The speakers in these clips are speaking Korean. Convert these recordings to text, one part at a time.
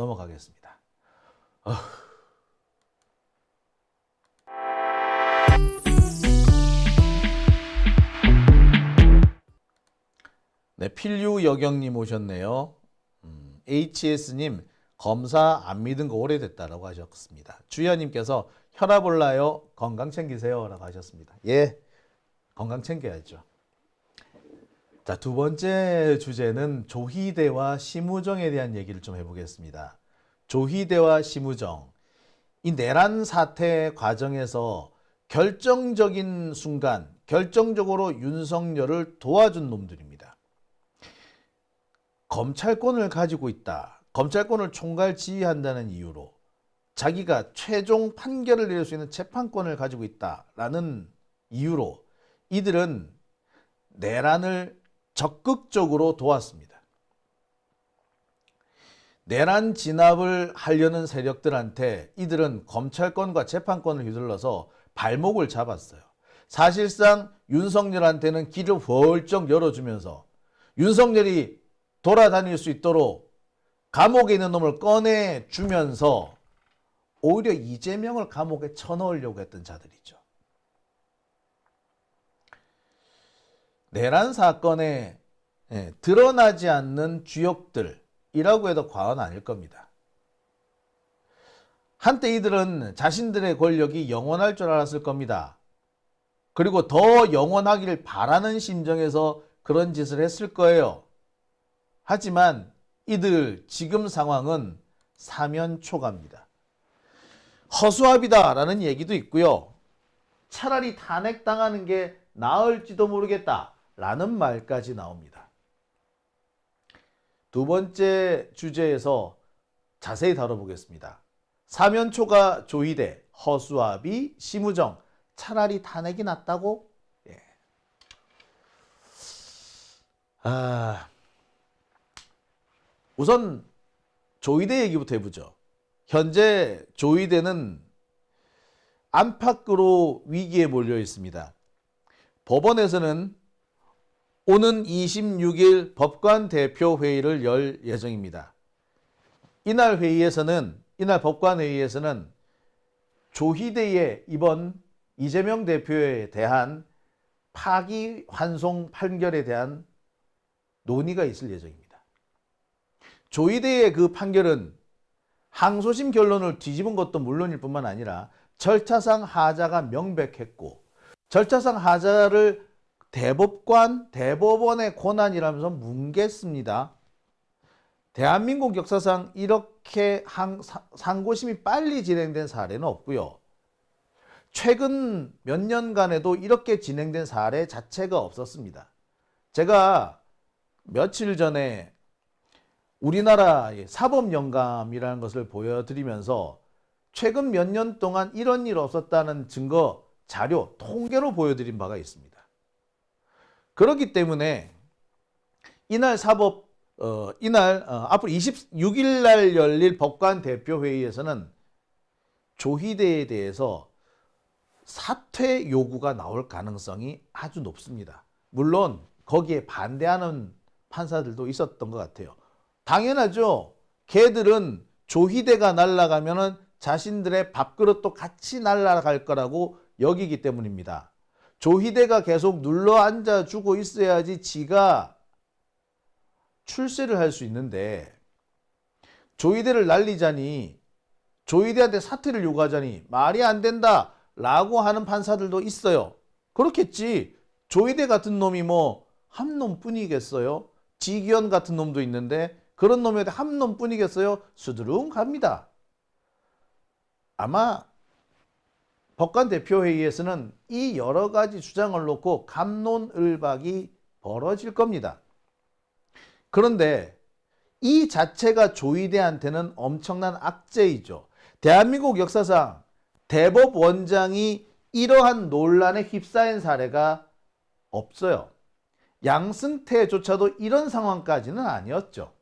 넘어가겠습니다. 네, 필유 여경님 오셨네요. 음, HS님 검사 안 믿은 거 오래됐다라고 하셨습니다. 주연님께서 혈압 올라요. 건강 챙기세요라고 하셨습니다. 예, 건강 챙겨야죠. 자, 두 번째 주제는 조희대와 심우정에 대한 얘기를 좀 해보겠습니다. 조희대와 심우정. 이 내란 사태 과정에서 결정적인 순간, 결정적으로 윤석열을 도와준 놈들입니다. 검찰권을 가지고 있다. 검찰권을 총괄 지휘한다는 이유로 자기가 최종 판결을 내릴 수 있는 재판권을 가지고 있다라는 이유로 이들은 내란을 적극적으로 도왔습니다. 내란 진압을 하려는 세력들한테 이들은 검찰권과 재판권을 휘둘러서 발목을 잡았어요. 사실상 윤석열한테는 길을 훨쩍 열어주면서 윤석열이 돌아다닐 수 있도록 감옥에 있는 놈을 꺼내 주면서 오히려 이재명을 감옥에 쳐넣으려고 했던 자들이죠. 내란 사건에 예, 드러나지 않는 주역들이라고 해도 과언 아닐 겁니다. 한때 이들은 자신들의 권력이 영원할 줄 알았을 겁니다. 그리고 더 영원하길 바라는 심정에서 그런 짓을 했을 거예요. 하지만 이들 지금 상황은 사면 초과입니다. 허수아비다 라는 얘기도 있고요. 차라리 탄핵당하는 게 나을지도 모르겠다 라는 말까지 나옵니다. 두 번째 주제에서 자세히 다뤄보겠습니다. 사면초가 조희대, 허수아비, 심우정 차라리 탄핵이 낫다고? 예. 아, 우선 조희대 얘기부터 해보죠. 현재 조희대는 안팎으로 위기에 몰려 있습니다. 법원에서는 오는 26일 법관 대표 회의를 열 예정입니다. 이날 회의에서는 이날 법관 회의에서는 조희대의 이번 이재명 대표에 대한 파기 환송 판결에 대한 논의가 있을 예정입니다. 조희대의 그 판결은 항소심 결론을 뒤집은 것도 물론일 뿐만 아니라 절차상 하자가 명백했고 절차상 하자를 대법관, 대법원의 권한이라면서 뭉갰습니다. 대한민국 역사상 이렇게 항, 상고심이 빨리 진행된 사례는 없고요. 최근 몇 년간에도 이렇게 진행된 사례 자체가 없었습니다. 제가 며칠 전에 우리나라의 사법 영감이라는 것을 보여드리면서 최근 몇 년 동안 이런 일 없었다는 증거, 자료, 통계로 보여드린 바가 있습니다. 그렇기 때문에 이날 사법 어, 이날 어, 앞으로 26일 날 열릴 법관 대표 회의에서는 조희대에 대해서 사퇴 요구가 나올 가능성이 아주 높습니다. 물론 거기에 반대하는 판사들도 있었던 것 같아요. 당연하죠. 걔들은 조희대가 날아가면은 자신들의 밥그릇도 같이 날아갈 거라고 여기기 때문입니다. 조희대가 계속 눌러 앉아 주고 있어야지 지가 출세를 할 수 있는데 조희대를 날리자니 조희대한테 사퇴를 요구하자니 말이 안 된다 라고 하는 판사들도 있어요. 그렇겠지. 조희대 같은 놈이 뭐 한 놈뿐이겠어요? 지기현 같은 놈도 있는데 그런 놈한테 한 놈뿐이겠어요? 수두룩 갑니다. 아마 법관 대표회의에서는 이 여러 가지 주장을 놓고 감론을박이 벌어질 겁니다. 그런데 이 자체가 조희대한테는 엄청난 악재이죠. 대한민국 역사상 대법원장이 이러한 논란에 휩싸인 사례가 없어요. 양승태조차도 이런 상황까지는 아니었죠.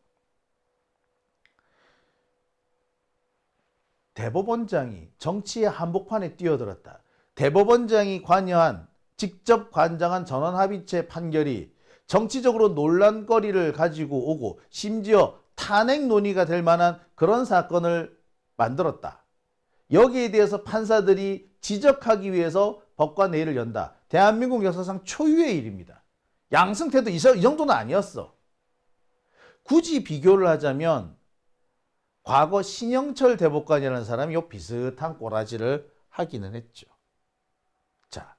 대법원장이 정치의 한복판에 뛰어들었다. 대법원장이 관여한 직접 관장한 전원합의체 판결이 정치적으로 논란거리를 가지고 오고 심지어 탄핵 논의가 될 만한 그런 사건을 만들었다. 여기에 대해서 판사들이 지적하기 위해서 법관 회의를 연다. 대한민국 역사상 초유의 일입니다. 양승태도 이 정도는 아니었어. 굳이 비교를 하자면 과거 신영철 대법관이라는 사람이 요 비슷한 꼬라지를 하기는 했죠. 자,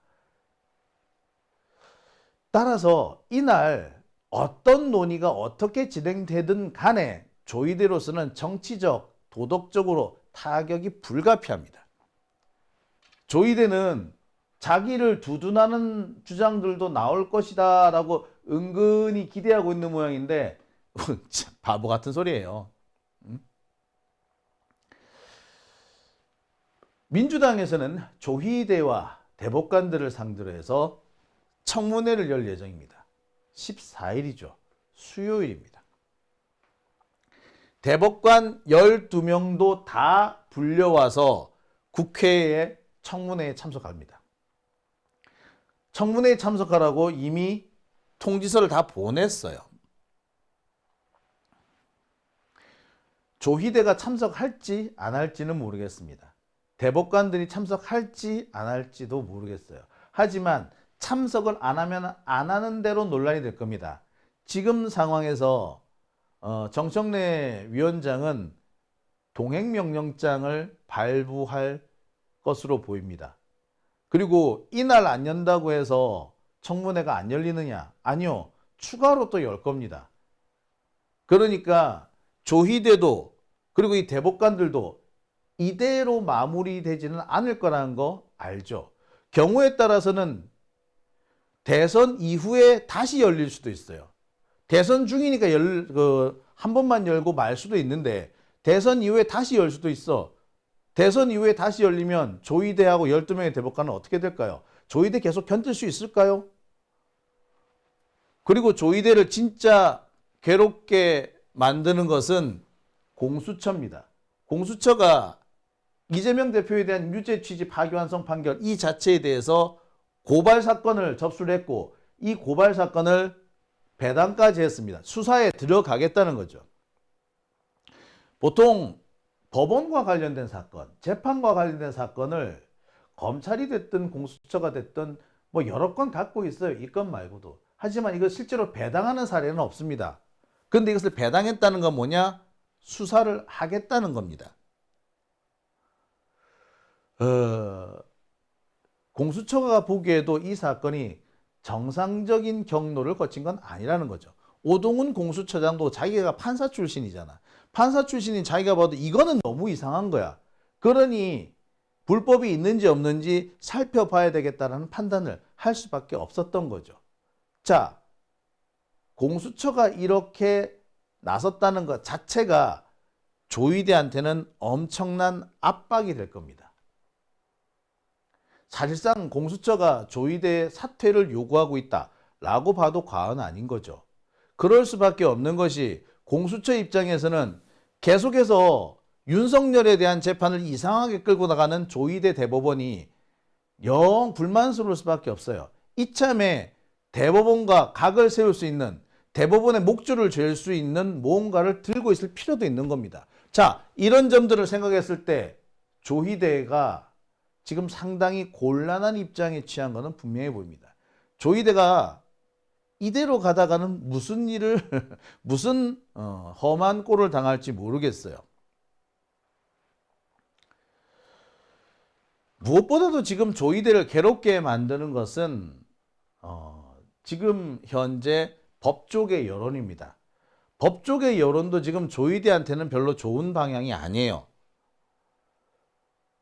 따라서 이날 어떤 논의가 어떻게 진행되든 간에 조이대로서는 정치적, 도덕적으로 타격이 불가피합니다. 조이대는 자기를 두둔하는 주장들도 나올 것이다 라고 은근히 기대하고 있는 모양인데 참 바보 같은 소리예요. 음? 민주당에서는 조희대와 대법관들을 상대로 해서 청문회를 열 예정입니다. 14일이죠. 수요일입니다. 대법관 12명도 다 불려와서 국회에 청문회에 참석합니다. 청문회에 참석하라고 이미 통지서를 다 보냈어요. 조희대가 참석할지 안 할지는 모르겠습니다. 대법관들이 참석할지 안 할지도 모르겠어요. 하지만 참석을 안 하면 안 하는 대로 논란이 될 겁니다. 지금 상황에서 어, 정청래 위원장은 동행명령장을 발부할 것으로 보입니다. 그리고 이날 안 연다고 해서 청문회가 안 열리느냐? 아니요. 추가로 또 열 겁니다. 그러니까 조희대도 그리고 이 대법관들도 이대로 마무리되지는 않을 거라는 거 알죠. 경우에 따라서는 대선 이후에 다시 열릴 수도 있어요. 대선 중이니까 열, 그, 한 번만 열고 말 수도 있는데 대선 이후에 다시 열 수도 있어. 대선 이후에 다시 열리면 조희대하고 12명의 대법관은 어떻게 될까요? 조희대 계속 견딜 수 있을까요? 그리고 조희대를 진짜 괴롭게 만드는 것은 공수처입니다. 공수처가 이재명 대표에 대한 유죄 취지 파기환송 판결 이 자체에 대해서 고발 사건을 접수를 했고 이 고발 사건을 배당까지 했습니다. 수사에 들어가겠다는 거죠. 보통 법원과 관련된 사건, 재판과 관련된 사건을 검찰이 됐든 공수처가 됐든 뭐 여러 건 갖고 있어요. 이 건 말고도. 하지만 이거 실제로 배당하는 사례는 없습니다. 근데 이것을 배당했다는 건 뭐냐? 수사를 하겠다는 겁니다. 어, 공수처가 보기에도 이 사건이 정상적인 경로를 거친 건 아니라는 거죠. 오동훈 공수처장도 자기가 판사 출신이잖아. 판사 출신인 자기가 봐도 이거는 너무 이상한 거야. 그러니 불법이 있는지 없는지 살펴봐야 되겠다는 판단을 할 수밖에 없었던 거죠. 자, 공수처가 이렇게 나섰다는 것 자체가 조이대한테는 엄청난 압박이 될 겁니다. 사실상 공수처가 조이대 사퇴를 요구하고 있다라고 봐도 과언 아닌 거죠. 그럴 수밖에 없는 것이 공수처 입장에서는 계속해서 윤석열에 대한 재판을 이상하게 끌고 나가는 조이대 대법원이 영 불만스러울 수밖에 없어요. 이참에 대법원과 각을 세울 수 있는 대법원의 목줄을 잴 수 있는 무언가를 들고 있을 필요도 있는 겁니다. 자, 이런 점들을 생각했을 때 조희대가 지금 상당히 곤란한 입장에 취한 것은 분명해 보입니다. 조희대가 이대로 가다가는 무슨 일을 무슨 어, 험한 꼴을 당할지 모르겠어요. 무엇보다도 지금 조이대를 괴롭게 만드는 것은 어, 지금 현재 법조계 여론입니다. 법조계 여론도 지금 조이대한테는 별로 좋은 방향이 아니에요.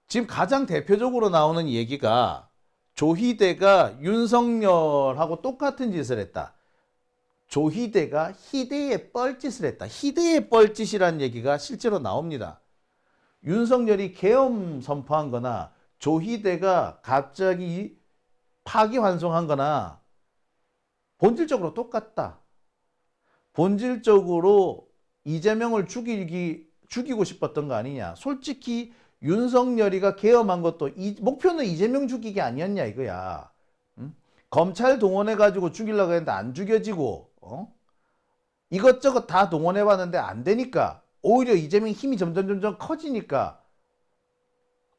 지금 가장 대표적으로 나오는 얘기가 조희대가 윤석열하고 똑같은 짓을 했다. 조희대가 희대의 뻘짓을 했다. 희대의 뻘짓이라는 얘기가 실제로 나옵니다. 윤석열이 계엄 선포한 거나 조희대가 갑자기 파기환송한 거나 본질적으로 똑같다. 본질적으로 이재명을 죽이기, 죽이고 싶었던 거 아니냐. 솔직히 윤석열이가 계엄한 것도 이, 목표는 이재명 죽이기 아니었냐 이거야. 응? 검찰 동원해 가지고 죽이려고 했는데 안 죽여지고 어? 이것저것 다 동원해 봤는데 안 되니까 오히려 이재명 힘이 점점 점점 커지니까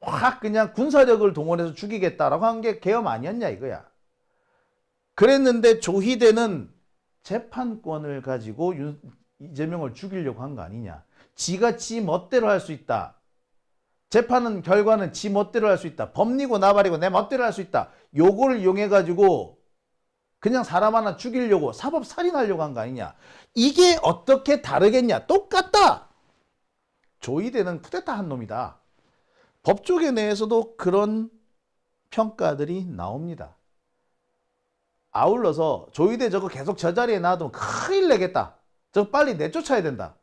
확 그냥 군사력을 동원해서 죽이겠다라고 한게 계엄 아니었냐 이거야. 그랬는데 조희대는 재판권을 가지고 윤- 이재명을 죽이려고 한 거 아니냐. 지가 지 멋대로 할 수 있다. 재판은 결과는 지 멋대로 할 수 있다. 법리고 나발이고 내 멋대로 할 수 있다. 요거를 이용해 가지고 그냥 사람 하나 죽이려고 사법 살인하려고 한 거 아니냐. 이게 어떻게 다르겠냐. 똑같다. 조이대는 쿠데타 한 놈이다. 법조계 내에서도 그런 평가들이 나옵니다. 아울러서 조이대 저거 계속 저 자리에 놔두면 큰일 내겠다. 저거 빨리 내쫓아야 된다.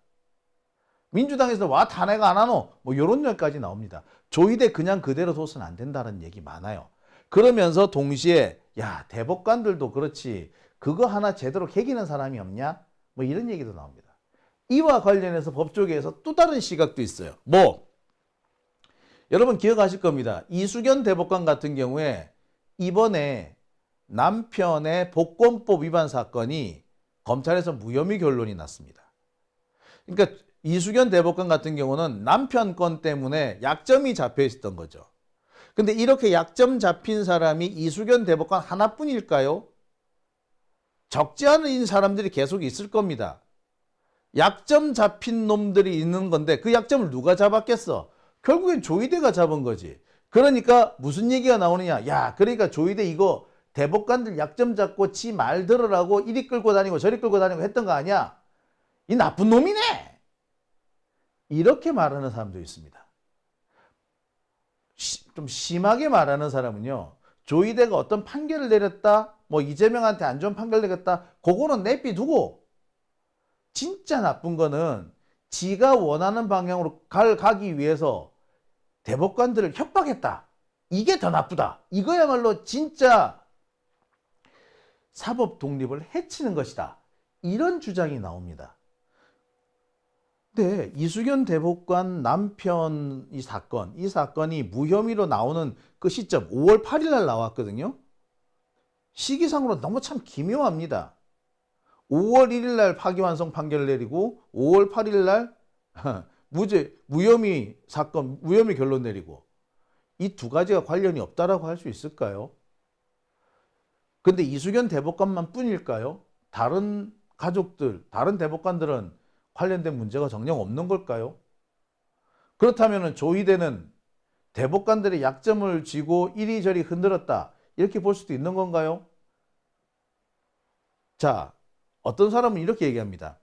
민주당에서 와 탄핵 안 하노? 뭐 이런 얘기까지 나옵니다. 조이대 그냥 그대로 둬서는 안 된다는 얘기 많아요. 그러면서 동시에 야 대법관들도 그렇지 그거 하나 제대로 개기는 사람이 없냐? 뭐 이런 얘기도 나옵니다. 이와 관련해서 법조계에서 또 다른 시각도 있어요. 뭐 여러분 기억하실 겁니다. 이수견 대법관 같은 경우에 이번에 남편의 복권법 위반 사건이 검찰에서 무혐의 결론이 났습니다. 그러니까 이수견 대법관 같은 경우는 남편 건 때문에 약점이 잡혀 있었던 거죠. 근데 이렇게 약점 잡힌 사람이 이수견 대법관 하나뿐일까요? 적지 않은 사람들이 계속 있을 겁니다. 약점 잡힌 놈들이 있는 건데 그 약점을 누가 잡았겠어? 결국엔 조이대가 잡은 거지. 그러니까 무슨 얘기가 나오느냐? 야, 그러니까 조이대 이거 대법관들 약점 잡고 지 말 들으라고 이리 끌고 다니고 저리 끌고 다니고 했던 거 아니야? 이 나쁜 놈이네. 이렇게 말하는 사람도 있습니다. 시- 좀 심하게 말하는 사람은요. 조이대가 어떤 판결을 내렸다. 뭐 이재명한테 안 좋은 판결 내렸다. 그거는 내비두고 진짜 나쁜 거는 지가 원하는 방향으로 갈 가기 위해서 대법관들을 협박했다. 이게 더 나쁘다. 이거야말로 진짜 사법 독립을 해치는 것이다. 이런 주장이 나옵니다. 근데 이수견 대법관 남편 이 사건, 이 사건이 무혐의로 나오는 그 시점 5월 8일 날 나왔거든요. 시기상으로 너무 참 기묘합니다. 5월 1일 날 파기환송 판결을 내리고 5월 8일 날 무죄 무혐의 사건 무혐의 결론 내리고 이 두 가지가 관련이 없다라고 할 수 있을까요? 근데 이수견 대법관만 뿐일까요? 다른 가족들, 다른 대법관들은 관련된 문제가 정녕 없는 걸까요? 그렇다면 조희대는 대법관들의 약점을 쥐고 이리저리 흔들었다. 이렇게 볼 수도 있는 건가요? 자, 어떤 사람은 이렇게 얘기합니다.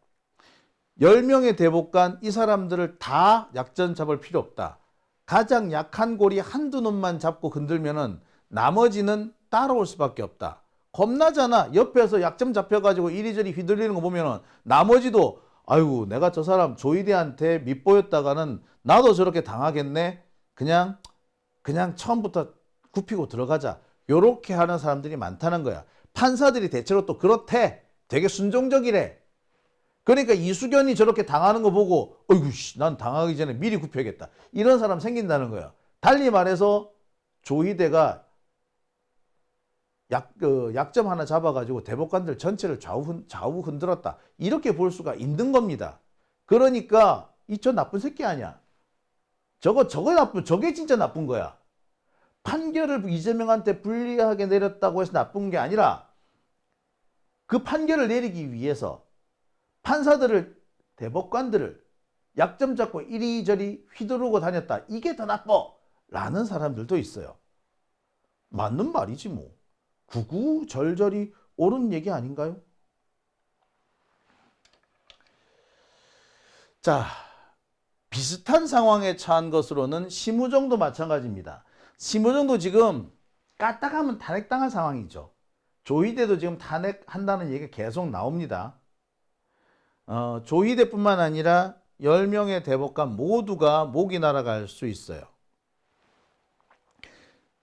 10명의 대법관 이 사람들을 다 약점 잡을 필요 없다. 가장 약한 고리 한두 놈만 잡고 흔들면은 나머지는 따라올 수밖에 없다. 겁나잖아. 옆에서 약점 잡혀가지고 이리저리 휘둘리는 거 보면은 나머지도 아이고 내가 저 사람 조이대한테 밑보였다가는 나도 저렇게 당하겠네. 그냥 그냥 처음부터 굽히고 들어가자. 요렇게 하는 사람들이 많다는 거야. 판사들이 대체로 또 그렇대. 되게 순종적이래. 그러니까 이수견이 저렇게 당하는 거 보고 어이구 씨, 난 당하기 전에 미리 굽혀야겠다. 이런 사람 생긴다는 거야. 달리 말해서 조희대가 약, 그 약점 하나 잡아가지고 대법관들 전체를 좌우, 흔- 좌우 흔들었다. 이렇게 볼 수가 있는 겁니다. 그러니까 이저 나쁜 새끼 아니야. 저거 저거 나쁜 저게 진짜 나쁜 거야. 판결을 이재명한테 불리하게 내렸다고 해서 나쁜 게 아니라 그 판결을 내리기 위해서 판사들을 대법관들을 약점 잡고 이리저리 휘두르고 다녔다. 이게 더 나빠. 라는 사람들도 있어요. 맞는 말이지 뭐. 구구절절이 옳은 얘기 아닌가요? 자, 비슷한 상황에 처한 것으로는 심우정도 마찬가지입니다. 심우정도 지금 까딱하면 탄핵당할 상황이죠. 조희대도 지금 탄핵한다는 얘기가 계속 나옵니다. 어, 조희대뿐만 아니라 10명의 대법관 모두가 목이 날아갈 수 있어요.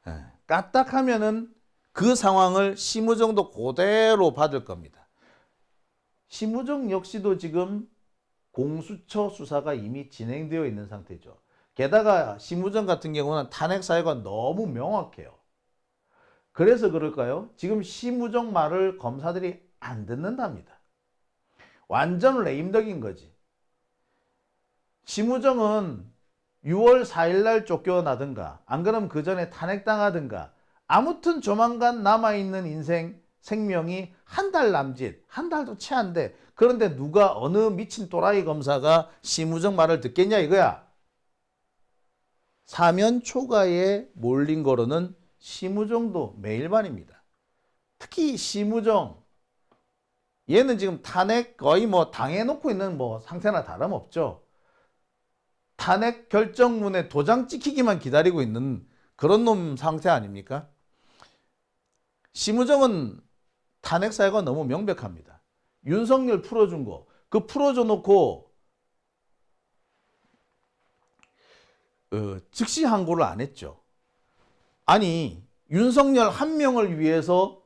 예, 까딱하면은 그 상황을 심우정도 그대로 받을 겁니다. 심우정 역시도 지금 공수처 수사가 이미 진행되어 있는 상태죠. 게다가 심우정 같은 경우는 탄핵 사유가 너무 명확해요. 그래서 그럴까요? 지금 심우정 말을 검사들이 안 듣는답니다. 완전 레임덕인 거지. 심우정은 6월 4일 날 쫓겨나든가 안 그러면 그 전에 탄핵당하든가 아무튼 조만간 남아있는 인생 생명이 한 달 남짓 한 달도 채 안 돼. 그런데 누가 어느 미친 또라이 검사가 심우정 말을 듣겠냐 이거야. 사면 초과에 몰린 거로는 심우정도 매일반입니다. 특히 심우정 얘는 지금 탄핵 거의 뭐 당해놓고 있는 뭐 상태나 다름없죠. 탄핵 결정문에 도장 찍히기만 기다리고 있는 그런 놈 상태 아닙니까? 심우정은 탄핵 사유가 너무 명백합니다. 윤석열 풀어준 거, 그 풀어줘 놓고 어, 즉시 항고를 안 했죠. 아니 윤석열 한 명을 위해서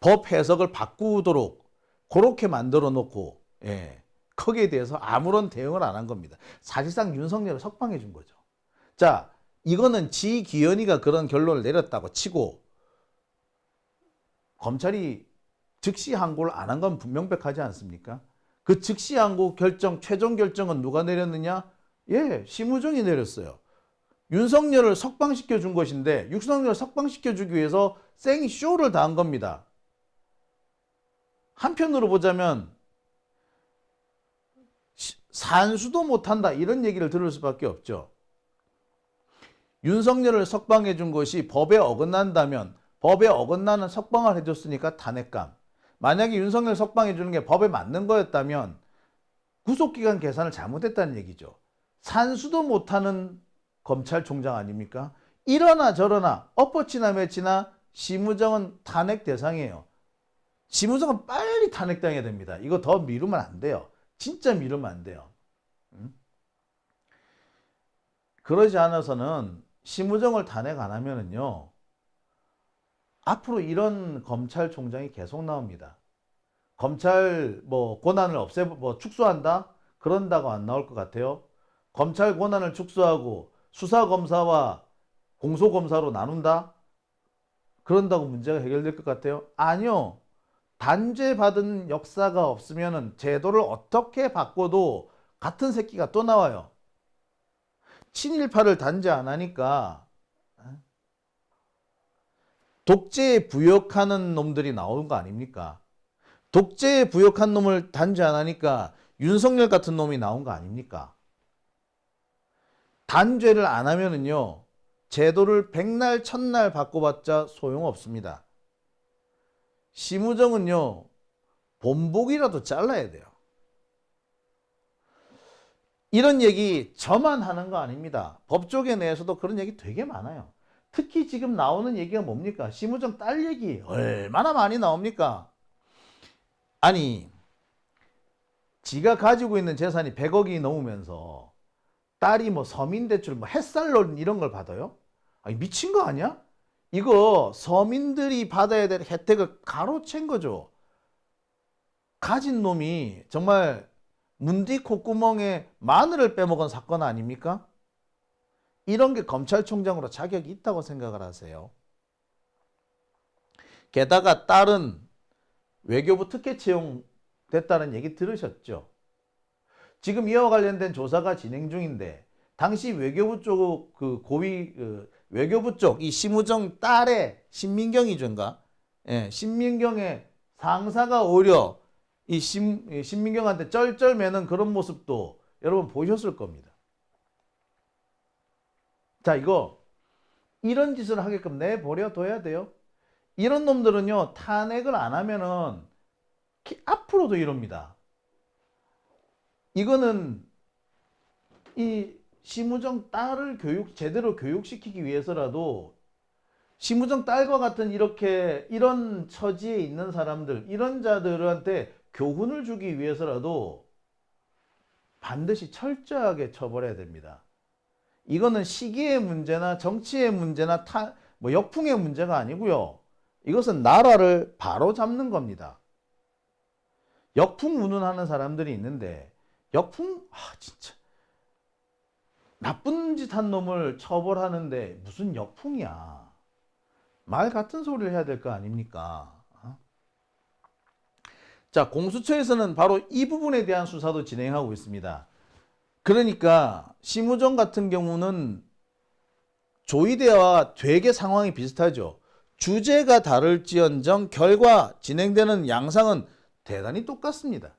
법 해석을 바꾸도록 그렇게 만들어 놓고 예, 거기에 대해서 아무런 대응을 안 한 겁니다. 사실상 윤석열을 석방해 준 거죠. 자, 이거는 지기현이가 그런 결론을 내렸다고 치고 검찰이 즉시 항고를 안 한 건 분명백하지 않습니까? 그 즉시 항고 결정, 최종 결정은 누가 내렸느냐? 예, 심우정이 내렸어요. 윤석열을 석방시켜 준 것인데 윤석열을 석방시켜 주기 위해서 생쇼를 다한 겁니다. 한편으로 보자면 시- 산수도 못한다 이런 얘기를 들을 수밖에 없죠. 윤석열을 석방해 준 것이 법에 어긋난다면 법에 어긋나는 석방을 해줬으니까 탄핵감. 만약에 윤석열 석방해 주는 게 법에 맞는 거였다면 구속기간 계산을 잘못했다는 얘기죠. 산수도 못하는 검찰총장 아닙니까? 이러나 저러나 엎어치나 매치나 심우정은 탄핵 대상이에요. 심우정은 빨리 탄핵당해야 됩니다. 이거 더 미루면 안 돼요. 진짜 미루면 안 돼요. 음? 그러지 않아서는 심우정을 탄핵 안 하면은요. 앞으로 이런 검찰총장이 계속 나옵니다. 검찰 뭐 권한을 없애 뭐 축소한다 그런다고 안 나올 것 같아요. 검찰 권한을 축소하고 수사 검사와 공소 검사로 나눈다 그런다고 문제가 해결될 것 같아요. 아니요. 단죄 받은 역사가 없으면은 제도를 어떻게 바꿔도 같은 새끼가 또 나와요. 친일파를 단죄 안 하니까 독재에 부역하는 놈들이 나오는 거 아닙니까? 독재에 부역한 놈을 단죄 안 하니까 윤석열 같은 놈이 나온 거 아닙니까? 단죄를 안 하면은요, 제도를 백날 첫날 바꿔봤자 소용없습니다. 심우정은요, 본복이라도 잘라야 돼요. 이런 얘기 저만 하는 거 아닙니다. 법조계 내에서도 그런 얘기 되게 많아요. 특히 지금 나오는 얘기가 뭡니까? 심우정 딸 얘기 얼마나 많이 나옵니까? 아니, 지가 가지고 있는 재산이 100억이 넘으면서 딸이 뭐 서민대출, 뭐 햇살론 이런 걸 받아요? 아니, 미친 거 아니야? 이거 서민들이 받아야 될 혜택을 가로챈 거죠. 가진 놈이 정말 문뒤 콧구멍에 마늘을 빼먹은 사건 아닙니까? 이런 게 검찰총장으로 자격이 있다고 생각을 하세요. 게다가 딸은 외교부 특혜 채용됐다는 얘기 들으셨죠? 지금 이와 관련된 조사가 진행 중인데 당시 외교부 쪽 그 고위 그 외교부 쪽 이 심우정 딸의 신민경이죠인가? 예, 신민경의 상사가 오히려 이 신, 이 신민경한테 쩔쩔매는 그런 모습도 여러분 보셨을 겁니다. 자, 이거 이런 짓을 하게끔 내버려 둬야 돼요. 이런 놈들은요, 탄핵을 안 하면은 기- 앞으로도 이럽니다. 이거는 이 심우정 딸을 교육 제대로 교육시키기 위해서라도 심우정 딸과 같은 이렇게 이런 처지에 있는 사람들 이런 자들한테 교훈을 주기 위해서라도 반드시 철저하게 처벌해야 됩니다. 이거는 시기의 문제나 정치의 문제나 타, 뭐 역풍의 문제가 아니고요. 이것은 나라를 바로 잡는 겁니다. 역풍 운운하는 사람들이 있는데 역풍 아 진짜 나쁜 짓 한 놈을 처벌하는데 무슨 역풍이야. 말 같은 소리를 해야 될 거 아닙니까? 어? 자, 공수처에서는 바로 이 부분에 대한 수사도 진행하고 있습니다. 그러니까 심우정 같은 경우는 조이대와 되게 상황이 비슷하죠. 주제가 다를지언정 결과 진행되는 양상은 대단히 똑같습니다.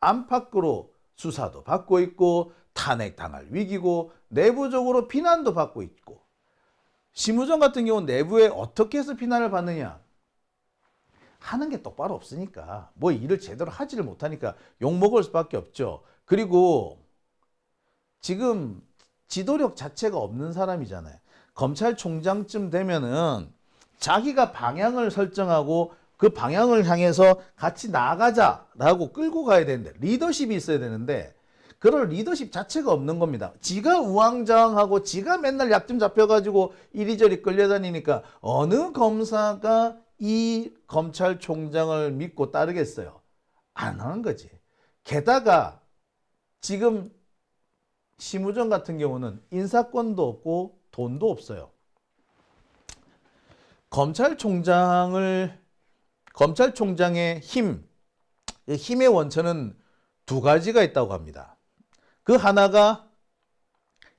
안팎으로 수사도 받고 있고 탄핵당할 위기고 내부적으로 비난도 받고 있고 심우정 같은 경우는 내부에 어떻게 해서 비난을 받느냐 하는 게 똑바로 없으니까 뭐 일을 제대로 하지를 못하니까 욕먹을 수밖에 없죠. 그리고 지금 지도력 자체가 없는 사람이잖아요. 검찰총장쯤 되면은 자기가 방향을 설정하고 그 방향을 향해서 같이 나가자라고 끌고 가야 되는데 리더십이 있어야 되는데 그럴 리더십 자체가 없는 겁니다. 지가 우왕좌왕하고 지가 맨날 약점 잡혀가지고 이리저리 끌려다니니까 어느 검사가 이 검찰총장을 믿고 따르겠어요? 안 하는 거지. 게다가 지금 심우정 같은 경우는 인사권도 없고 돈도 없어요. 검찰총장을 검찰총장의 힘, 이 힘의 원천은 두 가지가 있다고 합니다. 그 하나가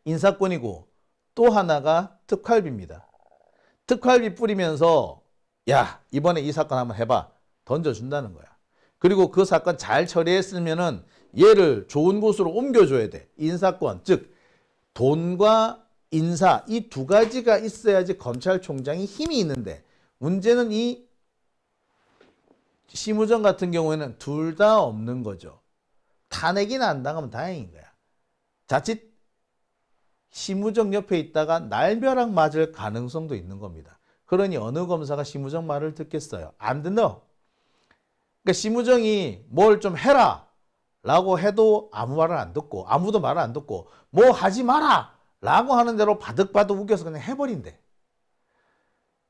인사권이고 또 하나가 특활비입니다. 특활비 뿌리면서 야 이번에 이 사건 한번 해봐 던져준다는 거야. 그리고 그 사건 잘 처리했으면은 얘를 좋은 곳으로 옮겨줘야 돼. 인사권 즉 돈과 인사 이 두 가지가 있어야지 검찰총장이 힘이 있는데 문제는 이 심우정 같은 경우에는 둘 다 없는 거죠. 탄핵이나 안 당하면 다행인 거야. 자칫 심우정 옆에 있다가 날벼락 맞을 가능성도 있는 겁니다. 그러니 어느 검사가 심우정 말을 듣겠어요? 안 듣노. 그러니까 심우정이 뭘 좀 해라 라고 해도 아무 말을 안 듣고 아무도 말을 안 듣고 뭐 하지 마라 라고 하는 대로 바득바득 우겨서 그냥 해버린대.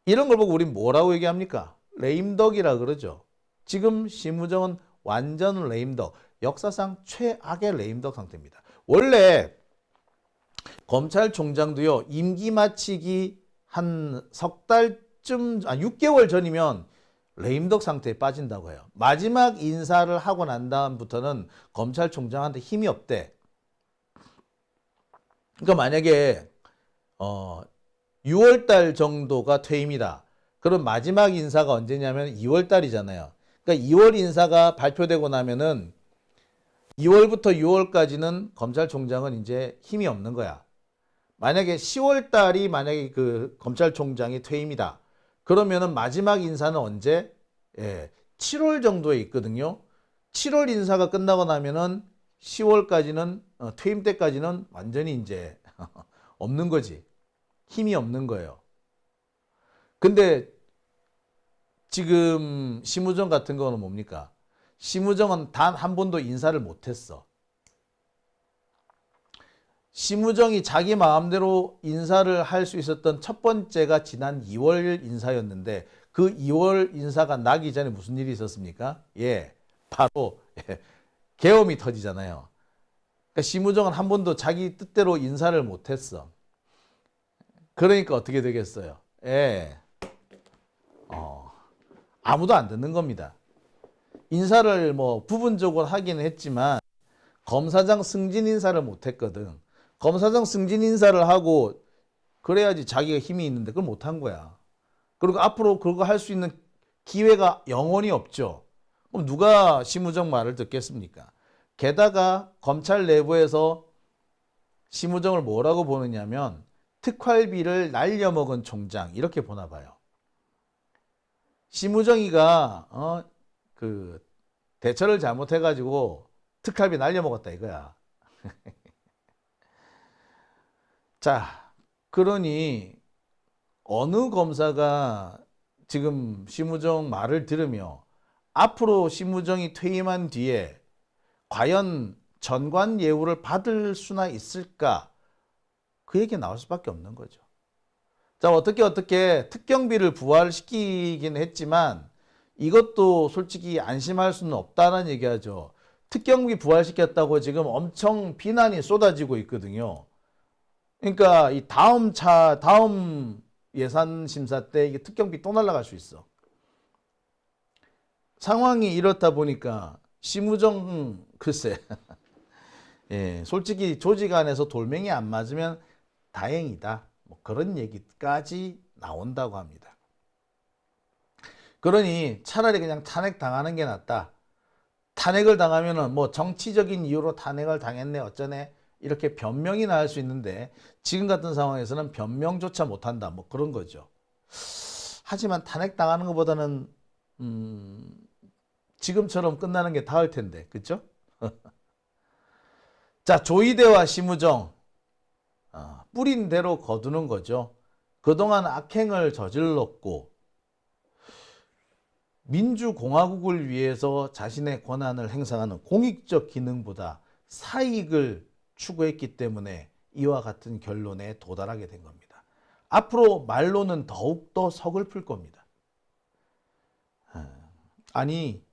이런 걸 보고 우린 뭐라고 얘기합니까? 레임덕이라 그러죠. 지금 심우정은 완전 레임덕, 역사상 최악의 레임덕 상태입니다. 원래 검찰총장도요 임기 마치기 한 석 달쯤, 아 6개월 전이면 레임덕 상태에 빠진다고 해요. 마지막 인사를 하고 난 다음부터는 검찰총장한테 힘이 없대. 그러니까 만약에 어 6월 달 정도가 퇴임이다. 그럼 마지막 인사가 언제냐면 2월 달이잖아요. 그러니까 2월 인사가 발표되고 나면은 2월부터 6월까지는 검찰총장은 이제 힘이 없는 거야. 만약에 10월 달이 만약에 그 검찰총장이 퇴임이다. 그러면은 마지막 인사는 언제? 예, 7월 정도에 있거든요. 7월 인사가 끝나고 나면은 10월까지는 어, 퇴임 때까지는 완전히 이제 없는 거지. 힘이 없는 거예요. 근데 지금 심우정 같은 거는 뭡니까? 심우정은 단 한 번도 인사를 못했어. 심우정이 자기 마음대로 인사를 할 수 있었던 첫 번째가 지난 2월 인사였는데 그 2월 인사가 나기 전에 무슨 일이 있었습니까? 예, 바로 예, 계엄이 터지잖아요. 그러니까 심우정은 한 번도 자기 뜻대로 인사를 못했어. 그러니까 어떻게 되겠어요? 예, 어, 아무도 안 듣는 겁니다. 인사를 뭐 부분적으로 하기는 했지만 검사장 승진 인사를 못했거든. 검사장 승진 인사를 하고 그래야지 자기가 힘이 있는데 그걸 못한 거야. 그리고 앞으로 그거 할 수 있는 기회가 영원히 없죠. 그럼 누가 심우정 말을 듣겠습니까? 게다가 검찰 내부에서 심우정을 뭐라고 보느냐면 특활비를 날려먹은 총장 이렇게 보나 봐요. 심우정이가 어, 그 대처를 잘못해가지고 특활비 날려먹었다 이거야. 자, 그러니 어느 검사가 지금 심우정 말을 들으며 앞으로 심우정이 퇴임한 뒤에 과연 전관 예우를 받을 수나 있을까? 그 얘기 나올 수밖에 없는 거죠. 자, 어떻게 어떻게 특경비를 부활시키긴 했지만 이것도 솔직히 안심할 수는 없다는 얘기하죠. 특경비 부활시켰다고 지금 엄청 비난이 쏟아지고 있거든요. 그러니까 이 다음 차, 다음 예산 심사 때 이게 특경비 또 날라갈 수 있어. 상황이 이렇다 보니까 심우정 글쎄 예, 솔직히 조직 안에서 돌멩이 안 맞으면 다행이다. 뭐 그런 얘기까지 나온다고 합니다. 그러니 차라리 그냥 탄핵 당하는 게 낫다. 탄핵을 당하면은 뭐 정치적인 이유로 탄핵을 당했네 어쩌네 이렇게 변명이 나올 수 있는데 지금 같은 상황에서는 변명조차 못한다 뭐 그런 거죠. 하지만 탄핵 당하는 것보다는 음, 지금처럼 끝나는 게 나을 텐데 그렇죠? 자 조이대와 심우정 어, 뿌린 대로 거두는 거죠. 그동안 악행을 저질렀고 민주공화국을 위해서 자신의 권한을 행사하는 공익적 기능보다 사익을 추구했기 때문에 이와 같은 결론에 도달하게 된 겁니다. 앞으로 말로는 더욱더 서글플 겁니다. 아니,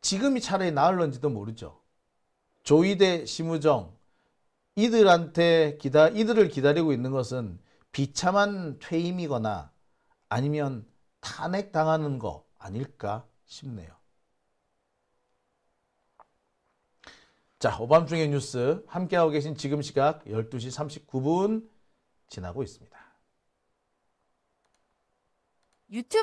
지금이 차라리 나을런지도 모르죠. 조이대, 심우정, 이들한테 기다, 이들을 기다리고 있는 것은 비참한 퇴임이거나 아니면 탄핵 당하는 거 아닐까 싶네요. 자, 오밤중의 뉴스 함께하고 계신 지금 시각 12시 39분 지나고 있습니다. 유튜브